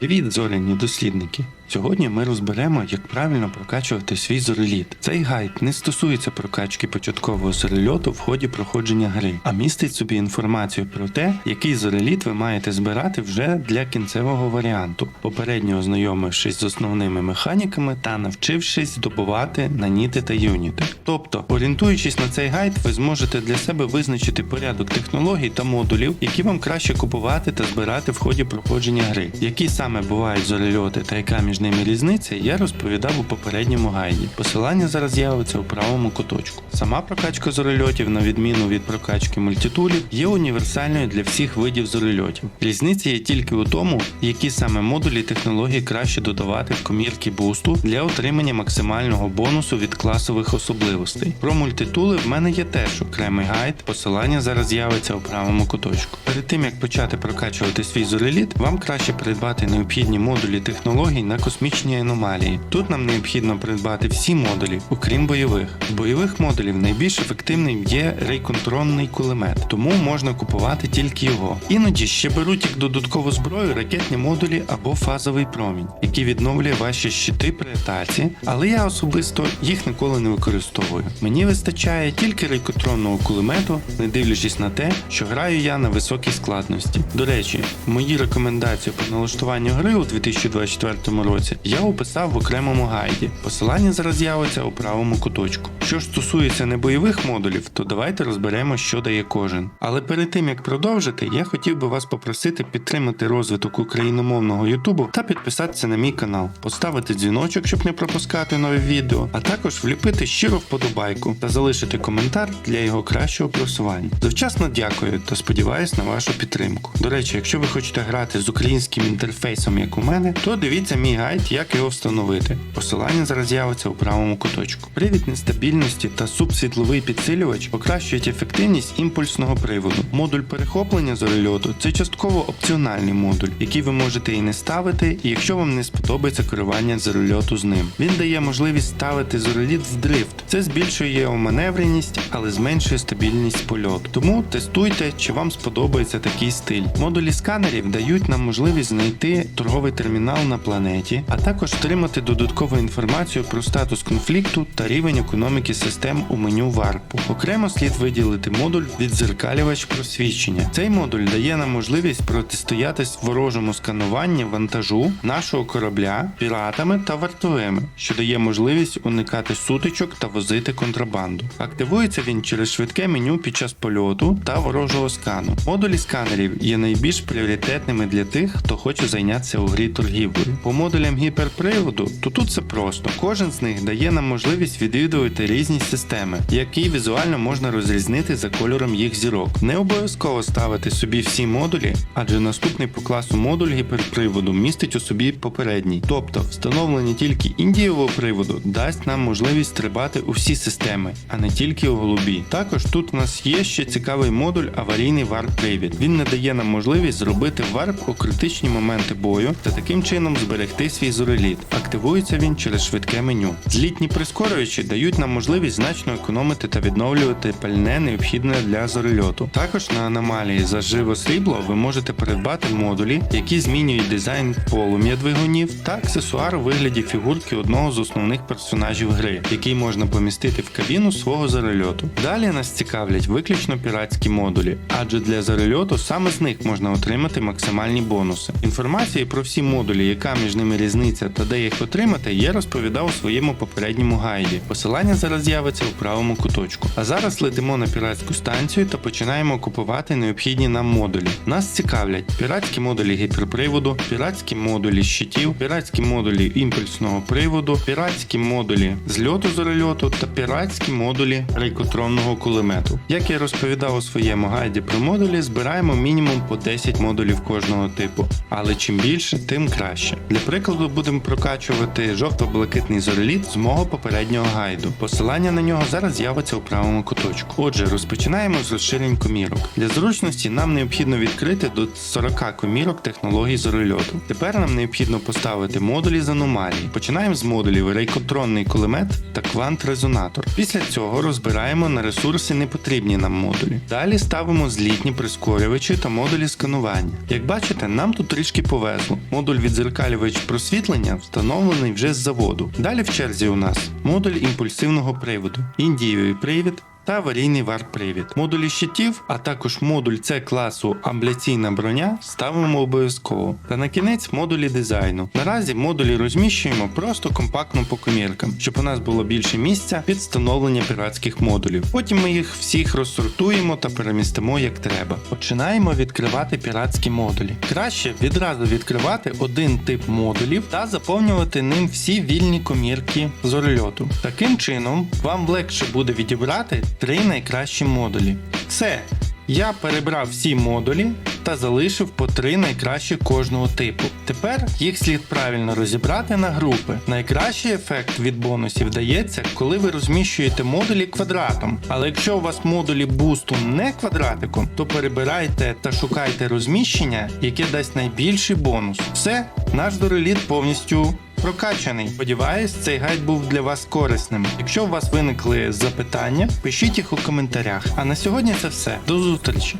Привіт, зоряні дослідники! Сьогодні ми розберемо, як правильно прокачувати свій зореліт. Цей гайд не стосується прокачки початкового зорельоту в ході проходження гри, а містить собі інформацію про те, який зореліт ви маєте збирати вже для кінцевого варіанту, попередньо ознайомившись з основними механіками та навчившись здобувати наніти та юніти. Тобто, орієнтуючись на цей гайд, ви зможете для себе визначити порядок технологій та модулів, які вам краще купувати та збирати в ході проходження гри. Які саме бувають зорельоти та яка між ними різниця, я розповідав у попередньому гайді. Посилання зараз з'явиться у правому куточку. Сама прокачка зорельотів, на відміну від прокачки мультитулів, є універсальною для всіх видів зорельотів. Різниця є тільки у тому, які саме модулі технології краще додавати в комірки бусту для отримання максимального бонусу від класових особливостей. Про мультитули в мене є теж окремий гайд, посилання зараз з'явиться у правому куточку. Перед тим як почати прокачувати свій зореліт, вам краще придбати необхідні модулі технологій на космічні аномалії. Тут нам необхідно придбати всі модулі, окрім бойових. Бойових модулів найбільш ефективним є рейконтронний кулемет, тому можна купувати тільки його. Іноді ще беруть як додаткову зброю ракетні модулі або фазовий промінь, який відновлює ваші щити при атаці, але я особисто їх ніколи не використовую. Мені вистачає тільки рейкотронного кулемету, не дивлячись на те, що граю я на високій складності. До речі, мої рекомендації по налаштуванню гри у 2024 році я описав в окремому гайді. Посилання зараз з'явиться у правому куточку. Що ж стосується небойових модулів, то давайте розберемо, що дає кожен. Але перед тим як продовжити, я хотів би вас попросити підтримати розвиток україномовного Ютубу та підписатися на мій канал, поставити дзвіночок, щоб не пропускати нові відео, а також вліпити щиро вподобайку та залишити коментар для його кращого просування. Завчасно дякую та сподіваюсь на вашу підтримку. До речі, якщо ви хочете грати з українським інтерфейсом, як у мене, то дивіться мій гайд, як його встановити. Посилання зараз з'явиться у правому куточку. Привід нестабільності та субсвітловий підсилювач покращують ефективність імпульсного приводу. Модуль перехоплення зорельоту це частково опціональний модуль, який ви можете і не ставити, якщо вам не сподобається керування зорельоту з ним. Він дає можливість ставити зореліт в дрифт. Це збільшує його маневреність, але зменшує стабільність польоту. Тому тестуйте, чи вам сподобається такий стиль. Модулі сканерів дають нам можливість знайти торговий термінал на планеті, а також отримати додаткову інформацію про статус конфлікту та рівень економіки систем у меню варпу. Окремо слід виділити модуль відзеркалювач просвідчення. Цей модуль дає нам можливість протистоятись ворожому скануванню вантажу нашого корабля піратами та вартовими, що дає можливість уникати сутичок та возити контрабанду. Активується він через швидке меню під час польоту та ворожого скану. Модулі сканерів є найбільш пріоритетними для тих, хто хоче зайнятися у грі торгівлею. По модулям гіперприводу, то тут все просто. Кожен з них дає нам можливість відвідувати різні системи, які візуально можна розрізнити за кольором їх зірок. Не обов'язково ставити собі всі модулі, адже наступний по класу модуль гіперприводу містить у собі попередній. Тобто, встановлення тільки індієвого приводу дасть нам можливість стрибати у всі системи, а не тільки у голубі. Також тут у нас є ще цікавий модуль аварійний варп-привід. Він не дає нам можливість зробити варп у критичні моменти бою та таким чином зберегти свій зореліт. Активується він через швидке меню. Злітні прискорювачі дають нам можливість значно економити та відновлювати пальне необхідне для зорельоту. Також на аномалії за живо срібло ви можете придбати модулі, які змінюють дизайн полум'я двигунів та аксесуар у вигляді фігурки одного з основних персонажів гри, який можна помістити в кабіну свого зорельоту. Далі нас цікавлять виключно піратські модулі, адже для зорельоту саме з них можна отримати максимальні бонуси. Інформації про всі модулі, яка між ними різниця та де їх отримати, я розповідав у своєму попередньому гайді. Посилання зараз з'явиться у правому куточку. А зараз летимо на піратську станцію та починаємо купувати необхідні нам модулі. Нас цікавлять піратські модулі гіперприводу, піратські модулі щитів, піратські модулі імпульсного приводу, піратські модулі зльоту зорельоту та піратські модулі рейкотронного кулемету. Як я розповідав у своєму гайді про модулі, збираємо мінімум по 10 модулів кожного типу, але чим більше, тим краще. Для прикладу прикладу, будемо прокачувати жовто-блакитний зореліт з мого попереднього гайду. Посилання на нього зараз з'явиться у правому куточку. Отже, розпочинаємо з розширень комірок. Для зручності нам необхідно відкрити до 40 комірок технологій зорельоту. Тепер нам необхідно поставити модулі з аномалії. Починаємо з модулів рейкотронний кулемет та квант-резонатор. Після цього розбираємо на ресурси непотрібні нам модулі. Далі ставимо злітні прискорювачі та модулі сканування. Як бачите, нам тут трішки повезло. Модуль відзеркалювач просвітлення встановлений вже з заводу. Далі в черзі у нас модуль імпульсивного приводу, індієвий привід. Та аварійний варп-привід. Модулі щитів, а також модуль С класу амбляційна броня ставимо обов'язково. Та на кінець модулі дизайну. Наразі модулі розміщуємо просто компактно по коміркам, щоб у нас було більше місця під встановлення піратських модулів. Потім ми їх всіх розсортуємо та перемістимо як треба. Починаємо відкривати піратські модулі. Краще відразу відкривати один тип модулів та заповнювати ним всі вільні комірки з зорольоту. Таким чином, вам легше буде відібрати три найкращі модулі. Все. Я перебрав всі модулі та залишив по три найкращі кожного типу. Тепер їх слід правильно розібрати на групи. Найкращий ефект від бонусів дається, коли ви розміщуєте модулі квадратом. Але якщо у вас модулі бусту не квадратиком, то перебирайте та шукайте розміщення, яке дасть найбільший бонус. Все, наш дореліт повністю прокачаний. Сподіваюсь, цей гайд був для вас корисним. Якщо у вас виникли запитання, пишіть їх у коментарях. А на сьогодні це все. До зустрічі!